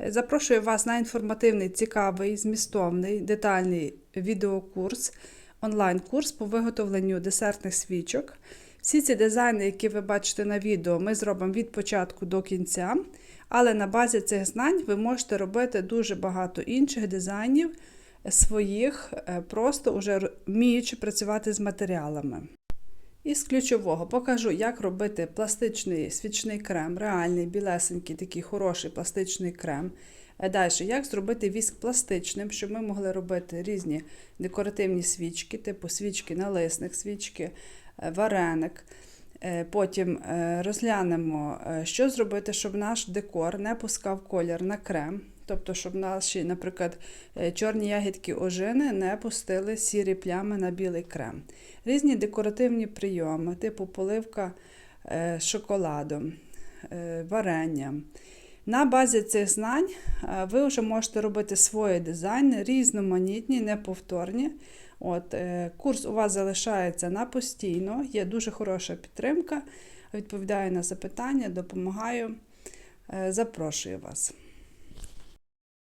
Запрошую вас на інформативний, цікавий, змістовний, детальний відеокурс, онлайн-курс по виготовленню десертних свічок. Всі ці дизайни, які ви бачите на відео, ми зробимо від початку до кінця. Але на базі цих знань ви можете робити дуже багато інших дизайнів своїх, е, просто уже вміючи працювати з матеріалами. Із ключового покажу, як робити пластичний свічний крем, реальний, білесенький, такий хороший пластичний крем. Далі, як зробити віск пластичним, щоб ми могли робити різні декоративні свічки, типу свічки налисник, свічки, е, вареник. Е, Потім е, розглянемо, е, що зробити, щоб наш декор не пускав колір на крем. Тобто, щоб наші, наприклад, е, чорні ягідки ожини не пустили сірі плями на білий крем. Різні декоративні прийоми, типу поливка е, шоколадом, е, варенням. На базі цих знань ви вже можете робити свої дизайни, різноманітні, неповторні. От, Курс у вас залишається на постійно, є дуже хороша підтримка. Відповідаю на запитання, допомагаю. Запрошую вас.